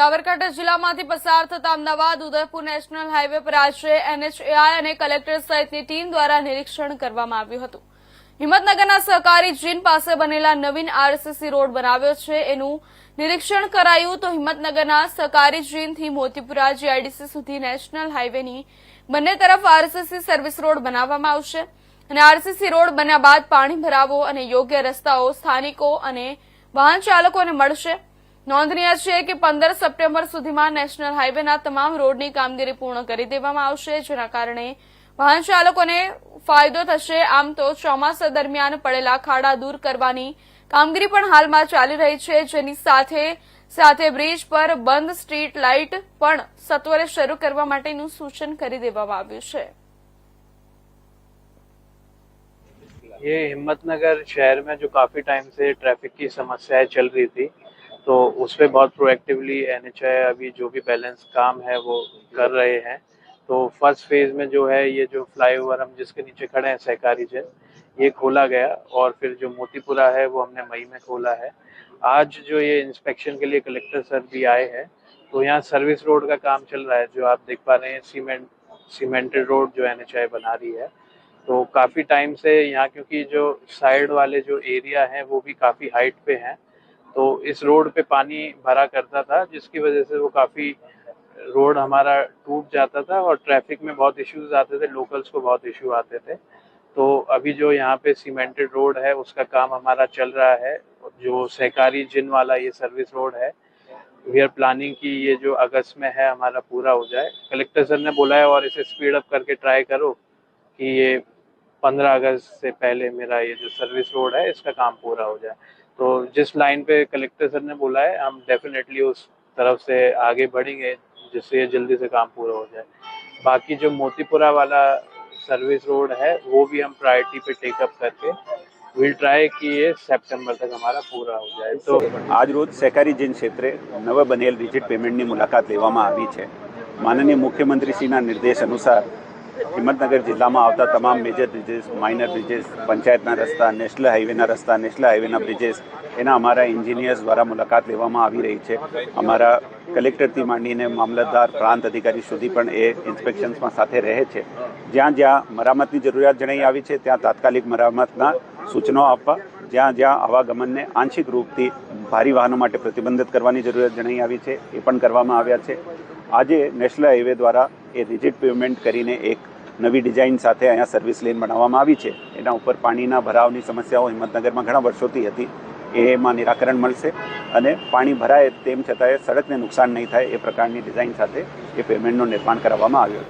સાબરકાંઠા જિલ્લામાંથી પસાર થતા અમદાવાદ, ઉદયપુર નેશનલ હાઈવે પર આજે એનએચએઆઈ અને કલેક્ટર સહિતની ટીમ દ્વારા નિરીક્ષણ કરવામાં આવ્યું હતું. હિંમતનગરના સહકારી જીન પાસે બનેલા નવીન આરસીસી રોડ બનાવ્યો છે. એનું નિરીક્ષણ કરાયું તો હિંમતનગરના સહકારી જીનથી મોતીપુરા જીઆઈડીસી સુધી નેશનલ હાઈવેની બંને તરફ આરસીસી સર્વિસ રોડ બનાવવામાં આવશે અને આરસીસી રોડ બન્યા બાદ પાણી ભરાવો અને યોગ્ય રસ્તાઓ સ્થાનિકો અને વાહન ચાલકોને મળશે. નોંધનીય છે કે પંદર સપ્ટેમ્બર સુધીમાં નેશનલ હાઈવેના તમામ રોડની કામગીરી પૂર્ણ કરી દેવામાં આવશે જેના કારણે વાહન ચાલકોને ફાયદો થશે આમ તો ચોમાસા દરમિયાન પડેલા ખાડા દૂર કરવાની કામગીરી પણ હાલમાં ચાલી રહી છે જેની સાથે સાથે બ્રિજ પર બંધ સ્ટ્રીટ લાઇટ પણ સત્વરે શરૂ કરવા માટેનું સૂચન કરી દેવામાં આવ્યું છે ये हिम्मतनगर शहर में जो काफ़ी टाइम से ट्रैफिक की समस्याएं चल रही थी तो उस पर बहुत प्रोएक्टिवली एन अभी जो भी बैलेंस काम है वो कर रहे हैं। तो फ़र्स्ट फ़ेज़ में जो है ये जो फ्लाईओवर हम जिसके नीचे खड़े हैं, सहकारी जन, ये खोला गया और फिर जो मोतीपुरा है वो हमने मई में खोला है। आज जो ये इंस्पेक्शन के लिए कलेक्टर सर भी आए हैं तो यहाँ सर्विस रोड का काम चल रहा है, जो आप देख पा रहे हैं सीमेंट सीमेंटेड रोड जो एन बना रही है। तो काफ़ी टाइम से यहाँ क्योंकि जो साइड वाले जो एरिया हैं वो भी काफ़ी हाइट पे हैं। तो इस रोड पे पानी भरा करता था, जिसकी वजह से वो काफ़ी रोड हमारा टूट जाता था और ट्रैफ़िक में बहुत इश्यूज़ आते थे लोकल्स को बहुत इशू आते थे। तो अभी जो यहाँ पे सीमेंटेड रोड है, उसका काम हमारा चल रहा है। जो सहकारी जिन वाला ये सर्विस रोड है वी आर प्लानिंग कि ये जो अगस्त में है, हमारा पूरा हो जाए। कलेक्टर सर ने बोला है और इसे स्पीड अप करके ट्राई करो कि ये पंद्रह अगस्त से पहले मेरा ये जो सर्विस रोड है इसका काम पूरा हो जाए तो जिस लाइन पे कलेक्टर सर ने बोला है हम डेफिनेटली उस तरफ से आगे बढ़ेंगे जिससे ये जल्दी से काम पूरा हो जाए बाकी जो मोतीपुरा वाला सर्विस रोड है वो भी हम प्रायोरिटी पे टेकअप करके विल ट्राई कि ये सितंबर तक हमारा पूरा हो जाए तो આજ રોજ સહકારી જૈન ક્ષેત્રે નવા બનેલ રિજિટ પેમેન્ટની મુલાકાત લેવામાં આવી છે માનનીય મુખ્યમંત્રીશ્રીના નિર્દેશ અનુસાર હિંમતનગર જિલ્લામાં આવતા તમામ મેજર બ્રિજેસ માઇનર બ્રિજેસ પંચાયતના રસ્તા નેશનલ હાઈવેના રસ્તા નેશનલ હાઈવેના બ્રિજેસ એના અમારા એન્જિનિયર્સ દ્વારા મુલાકાત લેવામાં આવી રહી છે. અમારા કલેક્ટરથી માંડીને મામલતદાર, પ્રાંત અધિકારી સુધી પણ એ ઇન્સ્પેક્શન્સમાં સાથે રહે છે. જ્યાં જ્યાં મરામતની જરૂરિયાત જણાઈ આવી છે, ત્યાં તાત્કાલિક મરામતના સૂચનો આપવા, જ્યાં જ્યાં આવાગમનને આંશિક રૂપથી ભારી વાહનો માટે પ્રતિબંધિત કરવાની જરૂરિયાત જણાઈ આવી છે, એ પણ કરવામાં આવ્યા છે. આજે નેશનલ હાઈવે દ્વારા એ રિજિટ પેમેન્ટ કરીને એક નવી ડિઝાઇન સાથે અહીંયા સર્વિસ લેન બનાવવામાં આવી છે. એના ઉપર પાણીના ભરાવની સમસ્યાઓ હિંમતનગરમાં ઘણા વર્ષોથી હતી. એમાં નિરાકરણ મળશે અને પાણી ભરાય તેમ છતાંય સડકને નુકસાન નહીં થાય એ પ્રકારની ડિઝાઇન સાથે એ પેમેન્ટનું નિર્માણ કરાવવામાં આવ્યો છે.